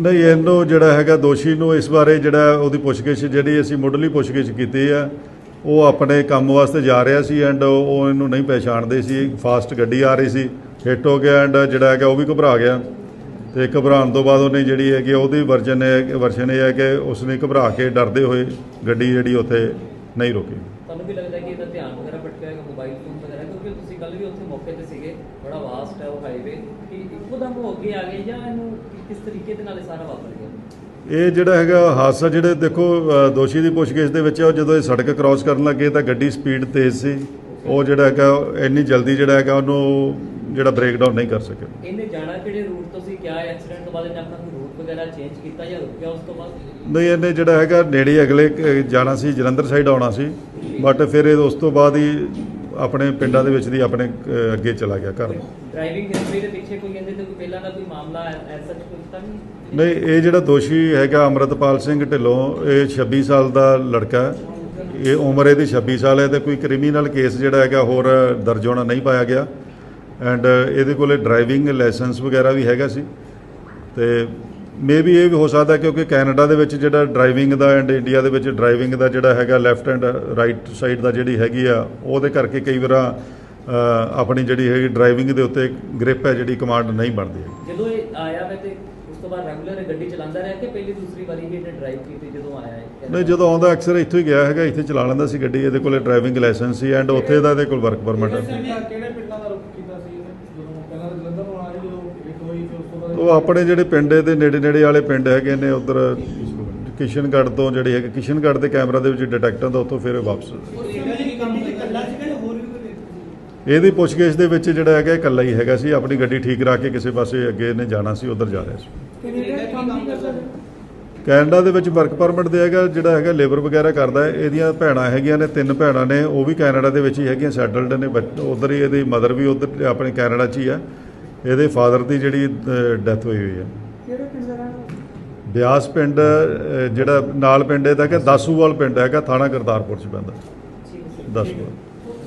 ਨਹੀਂ, ਇਹਨੂੰ ਜਿਹੜਾ ਹੈਗਾ ਦੋਸ਼ੀ ਨੂੰ ਇਸ ਬਾਰੇ ਜਿਹੜਾ ਉਹਦੀ ਪੁੱਛਗਿੱਛ ਜਿਹੜੀ ਅਸੀਂ ਮੁੱਢਲੀ ਪੁੱਛਗਿੱਛ ਕੀਤੀ ਆ, ਉਹ ਆਪਣੇ ਕੰਮ ਵਾਸਤੇ ਜਾ ਰਿਹਾ ਸੀ ਐਂਡ ਉਹ ਇਹਨੂੰ ਨਹੀਂ ਪਛਾਣਦੇ ਸੀ ਫਾਸਟ ਗੱਡੀ ਆ ਰਹੀ ਸੀ ਹਿੱਟ ਹੋ ਗਿਆ ਐਂਡ ਜਿਹੜਾ ਹੈਗਾ ਉਹ ਵੀ ਘਬਰਾ ਗਿਆ ਤੇ ਘਬਰਾਉਣ ਤੋਂ ਬਾਅਦ ਉਹਨੇ ਜਿਹੜੀ ਹੈਗੀ ਉਹਦੀ ਵਰਜਨ ਹੈ, ਵਰਜਨ ਇਹ ਹੈ ਕਿ ਉਸਨੇ ਘਬਰਾ ਕੇ ਡਰਦੇ ਹੋਏ ਗੱਡੀ ਜਿਹੜੀ ਉੱਥੇ ਨਹੀਂ ਰੁਕੀ। ਤੁਹਾਨੂੰ ਵੀ ਲੱਗਦਾ ਕਿ ਇਹਦਾ ਧਿਆਨ ਵਗੈਰਾ ਭਟਕਿਆ ਹੈਗਾ ਮੋਬਾਈਲ ਫੋਨ ਵਗੈਰਾ? ਕਿਉਂਕਿ ਤੁਸੀਂ ਕੱਲ ਵੀ ਉੱਥੇ ਮੌਕੇ ਤੇ ਸੀਗੇ, ਬੜਾ ਵਾਸਟ ਹੈ ਉਹ ਹਾਈਵੇ ਕਿ ਇੱਕੋਦਮ ਉਹ ਅੱਗੇ ਆ ਗਏ ਜਾਂ ਇਹਨੂੰ ਕਿਸ ਤਰੀਕੇ ਦੇ ਨਾਲ ਇਹ ਸਾਰਾ ਵਾਪਰ ਗਿਆ? ਇਹ ਜਿਹੜਾ ਹੈਗਾ ਹਾਦਸਾ ਜਿਹੜੇ ਦੇਖੋ ਦੋਸ਼ੀ ਦੀ ਪੁੱਛਗਿੱਛ ਦੇ ਵਿੱਚ ਉਹ ਜਦੋਂ ਇਹ ਸੜਕ ਕ੍ਰਾਸ ਕਰਨ ਲੱਗੇ ਤਾਂ ਗੱਡੀ ਸਪੀਡ ਤੇਜ਼ ਸੀ। ਉਹ ਜਿਹੜਾ ਹੈਗਾ ਇੰਨੀ ਜਲਦੀ ਜਿਹੜਾ ਹੈਗਾ ਉਹਨੂੰ ਜਿਹੜਾ ਬ੍ਰੇਕਡਾਊਨ ਨਹੀਂ ਕਰ ਸਕਿਆ। ਇਹਨੇ ਜਾਣਾ ਕਿਹੜੇ ਰੂਟ ਤੋਂ ਸੀ? ਕਿਆ ਐਕਸੀਡੈਂਟ ਤੋਂ ਬਾਅਦ ਇਹਨੇ ਆਪਣਾ ਕੋਈ ਰੂਟ ਵਗੈਰਾ ਚੇਂਜ ਕੀਤਾ ਜਾਂ ਰੁਕਿਆ ਉਸ ਤੋਂ ਬਾਅਦ? ਨਹੀਂ ਇਹਨੇ ਜਿਹੜਾ ਹੈਗਾ ਨੇੜੇ ਅਗਲੇ ਜਾਣਾ ਸੀ ਜਲੰਧਰ ਸਾਈਡ ਆਉਣਾ ਸੀ। ਬਟ ਫਿਰ ਇਹ ਉਸ ਤੋਂ ਬਾਅਦ ਹੀ ਆਪਣੇ ਪਿੰਡਾਂ ਦੇ ਵਿੱਚ ਦੀ ਆਪਣੇ ਅੱਗੇ ਚਲਾ ਗਿਆ ਘਰ। ਨੂੰ ਡਰਾਈਵਿੰਗ ਹਿਸਟਰੀ ਦੇ ਪਿੱਛੇ ਕੋਈ ਕਹਿੰਦੇ ਤੇ ਕੋਈ ਪਹਿਲਾਂ ਦਾ ਕੋਈ ਮਾਮਲਾ ਐਸਾ ਸੱਚ ਕੋਈ ਤਾਂ ਨਹੀਂ? ਨਹੀਂ ਇਹ ਜਿਹੜਾ ਦੋਸ਼ੀ ਹੈਗਾ ਅਮਰਤਪਾਲ ਸਿੰਘ ਢਿੱਲੋਂ ਇਹ 26 ਸਾਲ ਦਾ ਲੜਕਾ ਹੈ। ਇਹ ਉਮਰ ਇਹਦੀ 26 ਸਾਲ ਹੈ ਤੇ ਕੋਈ ਕ੍ਰਿਮੀਨਲ ਕੇਸ ਜਿਹੜਾ ਹੈਗਾ ਹੋਰ ਦਰਜ ਹੋਣਾ ਨਹੀਂ ਪਾਇਆ ਗਿਆ। ਐਂਡ ਇਹਦੇ ਕੋਲੇ ਡਰਾਈਵਿੰਗ ਲਾਇਸੈਂਸ ਵਗੈਰਾ ਵੀ ਹੈਗਾ ਸੀ। ਤੇ ਮੇ ਵੀ ਇਹ ਵੀ ਹੋ ਸਕਦਾ ਕਿਉਂਕਿ ਕੈਨੇਡਾ ਦੇ ਵਿੱਚ ਜਿਹੜਾ ਡਰਾਈਵਿੰਗ ਦਾ ਐਂਡ ਇੰਡੀਆ ਦੇ ਵਿੱਚ ਡਰਾਈਵਿੰਗ ਦਾ ਜਿਹੜਾ ਹੈਗਾ ਲੈਫਟ ਐਂਡ ਰਾਈਟ ਸਾਈਡ ਦਾ ਜਿਹੜੀ ਹੈਗੀ ਆ ਉਹਦੇ ਕਰਕੇ ਕਈ ਵਾਰ ਆਪਣੀ ਜਿਹੜੀ ਹੈਗੀ ਡਰਾਈਵਿੰਗ ਦੇ ਉੱਤੇ ਗ੍ਰਿਪ ਹੈ ਜਿਹੜੀ ਕਮਾਂਡ ਨਹੀਂ ਬਣਦੀ ਜਦੋਂ ਇਹ ਆਇਆ ਵੇ ਤੇ ਉਸ ਤੋਂ ਬਾਅਦ ਰੈਗੂਲਰ ਗੱਡੀ ਚਲਾਉਂਦਾ ਰਿਹਾ ਕਿ ਪਹਿਲੀ ਦੂਸਰੀ ਵਾਰੀ ਹੀ ਇਹਨੇ ਡਰਾਈਵ ਕੀਤੀ ਜਦੋਂ ਆਇਆ ਹੈ ਨਹੀਂ ਜਦੋਂ ਆਉਂਦਾ ਅਕਸਰ ਇੱਥੋਂ ਹੀ ਗਿਆ ਹੈਗਾ ਇੱਥੇ ਚਲਾ ਲੈਂਦਾ ਸੀ ਗੱਡੀ ਇਹਦੇ ਕੋਲੇ ਡਰਾਈਵਿੰਗ ਲਾਇਸੈਂਸ ਸੀ ਐਂਡ ਉੱਥੇ ਦਾ ਇਹਦੇ ਕੋਲ ਵਰਕ ਪਰਮਿਟ ਹੈ। ਕਿਹੜੇ ਪਿੰਡਾਂ ਦਾ ਰੁਖ ਕੀਤਾ ਸੀ ਇਹਨੇ ਜਦੋਂ ਪਹਿਲਾਂ ਤਾਂ ਜਲੰਧਰ ਨੂੰ ਆ ਰਹੀ ਜਦੋਂ ਇੱਕ ਹੋਈ ਤੇ ਉਸ ਤੋਂ ਬਾਅਦ ਉਹ ਆਪਣੇ ਜਿਹੜੇ ਪਿੰਡ ਦੇ ਨੇੜੇ ਨੇੜੇ ਵਾਲੇ ਪਿੰਡ ਹੈਗੇ ਨੇ ਉਧਰ ਕਿਸ਼ਨਗੜ੍ਹ ਤੋਂ ਜਿਹੜੇ ਹੈਗੇ, ਕਿਸ਼ਨਗੜ੍ਹ ਦੇ ਕੈਮਰਾ ਦੇ ਵਿੱਚ ਡਿਟੈਕਟ ਹੁੰਦਾ ਉੱਥੋਂ ਫਿਰ ਵਾਪਸ। ਇਹਦੀ ਪੁੱਛਗਿੱਛ ਦੇ ਵਿੱਚ ਜਿਹੜਾ ਹੈਗਾ ਇਕੱਲਾ ਹੀ ਹੈਗਾ ਸੀ, ਆਪਣੀ ਗੱਡੀ ਠੀਕ ਕਰਾ ਕੇ ਕਿਸੇ ਪਾਸੇ ਅੱਗੇ ਨੇ ਜਾਣਾ ਸੀ, ਉਧਰ ਜਾ ਰਿਹਾ ਸੀ। ਕੈਨੇਡਾ ਦੇ ਵਿੱਚ ਵਰਕ ਪਰਮਿਟ ਦੇ ਹੈਗਾ, ਜਿਹੜਾ ਹੈਗਾ, ਲੇਬਰ ਵਗੈਰਾ ਕਰਦਾ ਹੈ, ਇਹਦੀਆਂ ਭੈਣਾਂ ਹੈਗੀਆਂ ਨੇ, ਤਿੰਨ ਭੈਣਾਂ ਨੇ, ਉਹ ਵੀ ਕੈਨੇਡਾ ਦੇ ਵਿੱਚ ਹੀ ਹੈਗੀਆਂ, ਸੈਟਲਡ ਨੇ ਉਧਰ ਹੀ ਇਹਦੀ ਮਦਰ ਵੀ ਉਧਰ, ਆਪਣੇ ਕੈਨੇਡਾ 'ਚ ਹੀ ਹੈ। ਇਹਦੇ ਫਾਦਰ ਦੀ ਜਿਹੜੀ ਡੈਥ ਹੋਈ ਹੋਈ ਹੈ ਕਿਹੜੇ ਪਿੰਡ ਦਾ ਰਹਿਣ ਬਿਆਸ ਪਿੰਡ ਜਿਹੜਾ ਨਾਲ ਪਿੰਡ ਇਹਦਾ ਕਿ ਦਾਸੂਵਾਲ ਪਿੰਡ ਹੈਗਾ ਥਾਣਾ ਕਰਤਾਰਪੁਰ ਚ ਪੈਂਦਾ। ਦਾਸੂਵਾਲ।